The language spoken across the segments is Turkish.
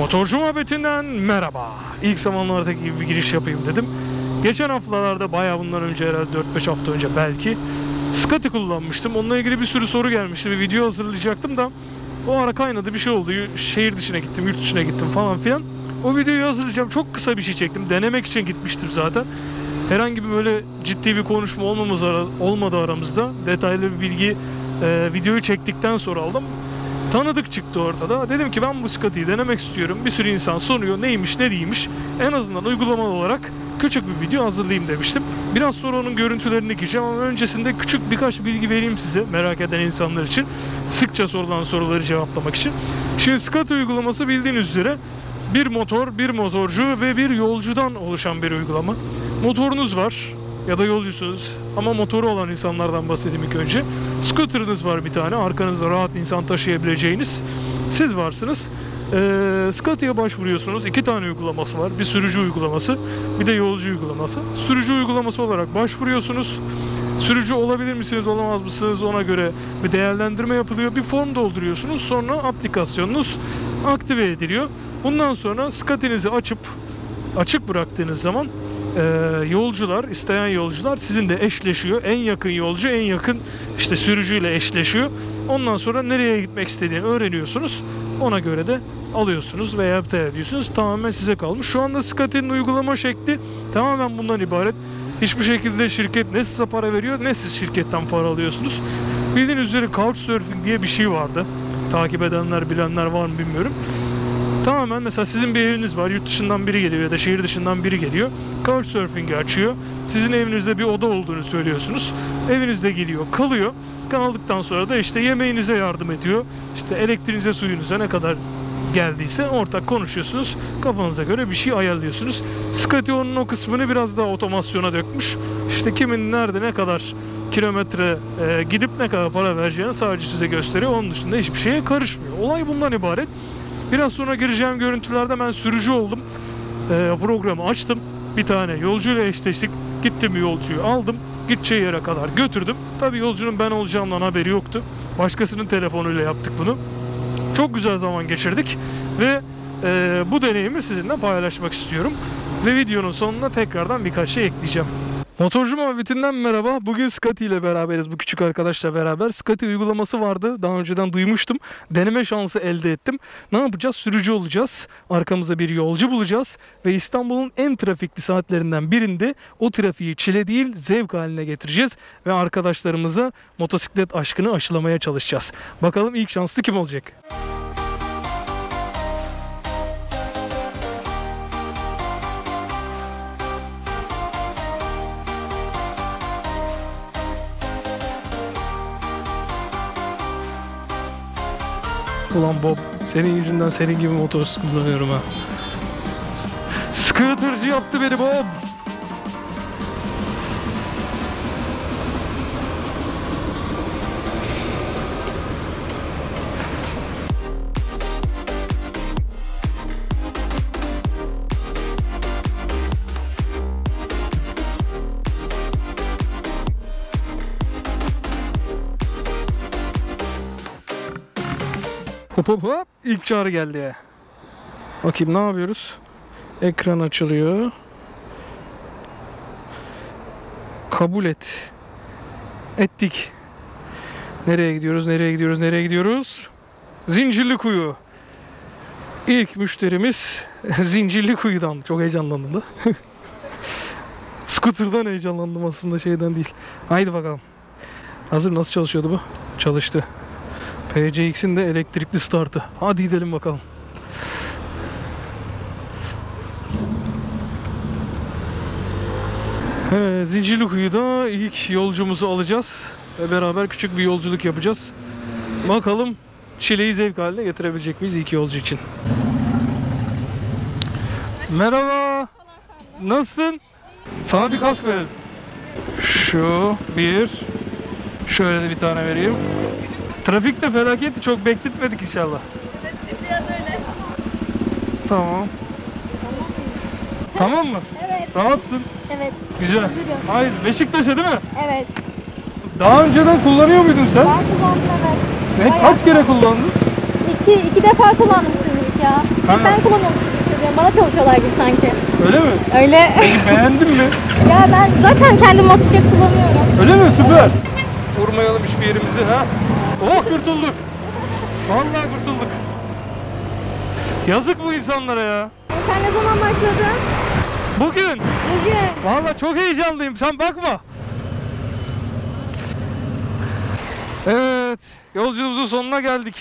Motorcu muhabbetinden merhaba. İlk zamanlardaki gibi bir giriş yapayım dedim. Geçen haftalarda bayağı bundan önce herhalde 4-5 hafta önce belki Scotty kullanmıştım. Onunla ilgili bir sürü soru gelmişti. Bir video hazırlayacaktım da o ara kaynadı bir şey oldu. Şehir dışına gittim, yurt dışına gittim falan filan. O videoyu hazırlayacağım. Çok kısa bir şey çektim. Denemek için gitmiştim zaten. Herhangi bir böyle ciddi bir konuşma olmamız ara, olmadı aramızda. Detaylı bir bilgi e, videoyu çektikten sonra aldım tanıdık çıktı ortada. Dedim ki ben bu Scotty'yi denemek istiyorum. Bir sürü insan soruyor neymiş ne değilmiş. En azından uygulamalı olarak küçük bir video hazırlayayım demiştim. Biraz sonra onun görüntülerini gireceğim ama öncesinde küçük birkaç bilgi vereyim size merak eden insanlar için. Sıkça sorulan soruları cevaplamak için. Şimdi Scotty uygulaması bildiğiniz üzere bir motor, bir motorcu ve bir yolcudan oluşan bir uygulama. Motorunuz var ya da yolcusunuz ama motoru olan insanlardan bahsedeyim ilk önce. Scooter'ınız var bir tane arkanızda rahat insan taşıyabileceğiniz. Siz varsınız. Ee, Scotty'ye başvuruyorsunuz. İki tane uygulaması var. Bir sürücü uygulaması, bir de yolcu uygulaması. Sürücü uygulaması olarak başvuruyorsunuz. Sürücü olabilir misiniz, olamaz mısınız ona göre bir değerlendirme yapılıyor. Bir form dolduruyorsunuz. Sonra aplikasyonunuz aktive ediliyor. Bundan sonra Scotty'nizi açıp açık bıraktığınız zaman e, yolcular, isteyen yolcular sizinle eşleşiyor. En yakın yolcu en yakın işte sürücüyle eşleşiyor. Ondan sonra nereye gitmek istediğini öğreniyorsunuz. Ona göre de alıyorsunuz veya iptal ediyorsunuz. Tamamen size kalmış. Şu anda Scotty'nin uygulama şekli tamamen bundan ibaret. Hiçbir şekilde şirket ne size para veriyor ne siz şirketten para alıyorsunuz. Bildiğiniz üzere Couchsurfing diye bir şey vardı. Takip edenler bilenler var mı bilmiyorum. Tamamen mesela sizin bir eviniz var, yurt dışından biri geliyor ya da şehir dışından biri geliyor. Couchsurfing'i açıyor. Sizin evinizde bir oda olduğunu söylüyorsunuz. Evinizde geliyor, kalıyor. Kaldıktan sonra da işte yemeğinize yardım ediyor. İşte elektriğinize, suyunuza ne kadar geldiyse ortak konuşuyorsunuz. Kafanıza göre bir şey ayarlıyorsunuz. Scotty onun o kısmını biraz daha otomasyona dökmüş. İşte kimin nerede ne kadar kilometre e, gidip ne kadar para vereceğini sadece size gösteriyor. Onun dışında hiçbir şeye karışmıyor. Olay bundan ibaret. Biraz sonra gireceğim görüntülerde ben sürücü oldum. Ee, programı açtım. Bir tane yolcuyla eşleştik. Gittim yolcuyu aldım. Gideceği yere kadar götürdüm. Tabii yolcunun ben olacağımdan haberi yoktu. Başkasının telefonuyla yaptık bunu. Çok güzel zaman geçirdik. Ve e, bu deneyimi sizinle paylaşmak istiyorum. Ve videonun sonuna tekrardan birkaç şey ekleyeceğim. Motorcu muhabbetinden merhaba. Bugün Scotty ile beraberiz. Bu küçük arkadaşla beraber. Scotty uygulaması vardı. Daha önceden duymuştum. Deneme şansı elde ettim. Ne yapacağız? Sürücü olacağız. Arkamızda bir yolcu bulacağız. Ve İstanbul'un en trafikli saatlerinden birinde o trafiği çile değil zevk haline getireceğiz. Ve arkadaşlarımıza motosiklet aşkını aşılamaya çalışacağız. Bakalım ilk şanslı kim olacak? Ulan Bob senin yüzünden senin gibi motor kullanıyorum ha. Scooter'cı yaptı beni Bob. Hop hop hop. İlk çağrı geldi. Bakayım ne yapıyoruz? Ekran açılıyor. Kabul et. Ettik. Nereye gidiyoruz? Nereye gidiyoruz? Nereye gidiyoruz? Zincirli Kuyu. İlk müşterimiz Zincirli Kuyu'dan. Çok heyecanlandım da. Scooter'dan heyecanlandım aslında şeyden değil. Haydi bakalım. Hazır nasıl çalışıyordu bu? Çalıştı. PCX'in de elektrikli startı. Hadi gidelim bakalım. Evet, Zincirlikuyu'da ilk yolcumuzu alacağız. Ve beraber küçük bir yolculuk yapacağız. Bakalım çileyi zevk haline getirebilecek miyiz ilk yolcu için. Merhaba. Nasılsın? Sana bir kask verelim. Şu bir. Şöyle de bir tane vereyim. Trafik de felaket. Çok bekletmedik inşallah. Evet, Cibriyat öyle. Tamam. Tamam mı? Evet, Rahatsın. evet, Güzel. Hazırım. Hayır Beşiktaş'a değil mi? evet. Daha önceden kullanıyor muydun sen? Ben kullandım evet. Ne? Bayağı Kaç kere kullandın? İki, iki defa kullandım sürücü. ya. Ha. Hep ben gibi hissediyorum. Bana çalışıyorlar gibi sanki. Öyle mi? Öyle. Beğendin mi? ya ben zaten kendim motosiklet kullanıyorum. Öyle mi? Süper. Vurmayalım hiçbir yerimizi ha. Oh kurtulduk. Vallahi kurtulduk. Yazık bu insanlara ya. Sen ne zaman başladın? Bugün. Bugün. Vallahi çok heyecanlıyım. Sen bakma. Evet. Yolculuğumuzun sonuna geldik.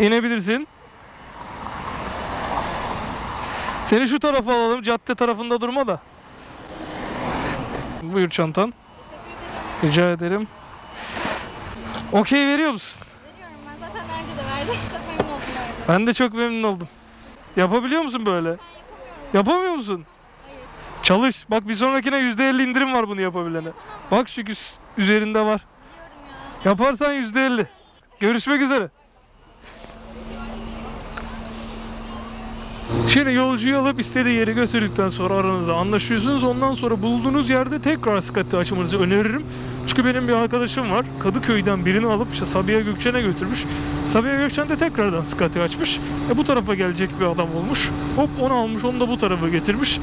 İnebilirsin. Seni şu tarafa alalım. Cadde tarafında durma da. Buyur çantan. Rica ederim. Okey veriyor musun? Veriyorum ben zaten daha önce de verdim. Çok memnun oldum öyle. Ben de çok memnun oldum. Yapabiliyor musun böyle? Ben yapamıyorum. Yapamıyor musun? Hayır. Çalış. Bak bir sonrakine %50 indirim var bunu yapabilene. Bak çünkü üzerinde var. Biliyorum ya. Yaparsan %50. Görüşmek üzere. Şimdi yolcuyu alıp istediği yere götürdükten sonra aranızda anlaşıyorsunuz. Ondan sonra bulduğunuz yerde tekrar skati açmanızı öneririm. Çünkü benim bir arkadaşım var. Kadıköy'den birini alıp işte Sabiha Gökçen'e götürmüş. Sabiha Gökçen de tekrardan skati açmış. E bu tarafa gelecek bir adam olmuş. Hop onu almış onu da bu tarafa getirmiş.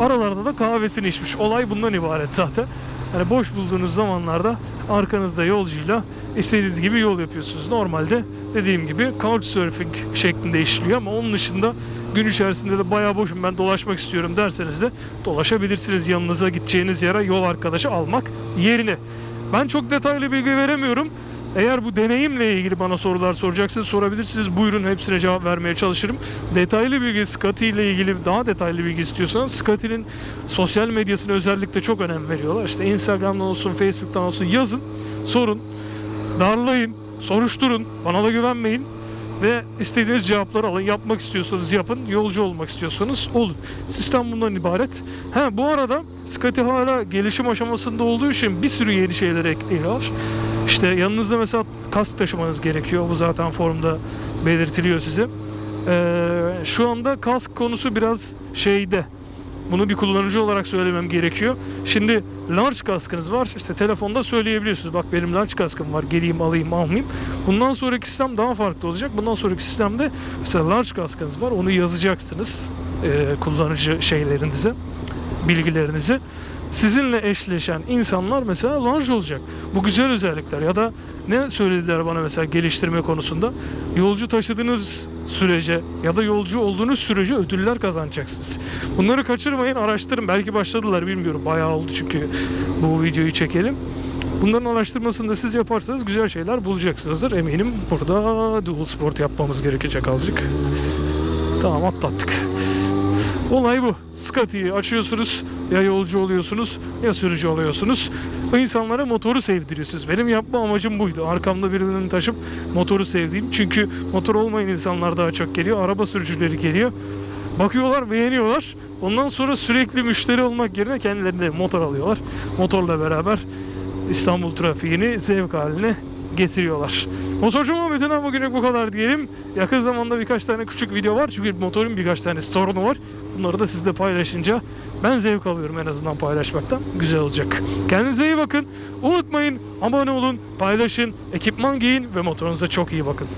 Aralarda da kahvesini içmiş. Olay bundan ibaret zaten. Yani boş bulduğunuz zamanlarda arkanızda yolcuyla istediğiniz gibi yol yapıyorsunuz. Normalde dediğim gibi couchsurfing şeklinde işliyor ama onun dışında gün içerisinde de bayağı boşum ben dolaşmak istiyorum derseniz de dolaşabilirsiniz yanınıza gideceğiniz yere yol arkadaşı almak yerine. Ben çok detaylı bilgi veremiyorum. Eğer bu deneyimle ilgili bana sorular soracaksınız sorabilirsiniz. Buyurun hepsine cevap vermeye çalışırım. Detaylı bilgi Scotty ile ilgili daha detaylı bilgi istiyorsanız Scotty'nin sosyal medyasına özellikle çok önem veriyorlar. İşte Instagram'dan olsun, Facebook'tan olsun yazın, sorun, darlayın, soruşturun, bana da güvenmeyin ve istediğiniz cevapları alın. Yapmak istiyorsanız yapın, yolcu olmak istiyorsanız olun. Sistem bundan ibaret. Ha bu arada Scotty hala gelişim aşamasında olduğu için bir sürü yeni şeyler ekliyorlar. İşte yanınızda mesela kask taşımanız gerekiyor. Bu zaten formda belirtiliyor size. Ee, şu anda kask konusu biraz şeyde. Bunu bir kullanıcı olarak söylemem gerekiyor. Şimdi large kaskınız var. İşte telefonda söyleyebiliyorsunuz. Bak benim large kaskım var. Geleyim alayım almayayım. Bundan sonraki sistem daha farklı olacak. Bundan sonraki sistemde mesela large kaskınız var. Onu yazacaksınız. ee, kullanıcı şeylerinize, bilgilerinizi. Sizinle eşleşen insanlar mesela large olacak. Bu güzel özellikler. Ya da ne söylediler bana mesela geliştirme konusunda? Yolcu taşıdığınız sürece ya da yolcu olduğunuz sürece ödüller kazanacaksınız. Bunları kaçırmayın, araştırın. Belki başladılar bilmiyorum. Bayağı oldu çünkü bu videoyu çekelim. Bunların araştırmasını da siz yaparsanız güzel şeyler bulacaksınızdır. Eminim burada dual sport yapmamız gerekecek azıcık. Tamam atlattık. Olay bu. Scotty'yi açıyorsunuz, ya yolcu oluyorsunuz ya sürücü oluyorsunuz. O insanlara motoru sevdiriyorsunuz. Benim yapma amacım buydu. Arkamda birinin taşıp motoru sevdiğim. Çünkü motor olmayan insanlar daha çok geliyor. Araba sürücüleri geliyor. Bakıyorlar, beğeniyorlar. Ondan sonra sürekli müşteri olmak yerine kendilerine motor alıyorlar. Motorla beraber İstanbul trafiğini zevk haline getiriyorlar. Motorcu Muhammed'in bugünlük bu kadar diyelim. Yakın zamanda birkaç tane küçük video var. Çünkü motorun birkaç tane sorunu var. Bunları da sizle paylaşınca ben zevk alıyorum en azından paylaşmaktan. Güzel olacak. Kendinize iyi bakın. Unutmayın abone olun, paylaşın, ekipman giyin ve motorunuza çok iyi bakın.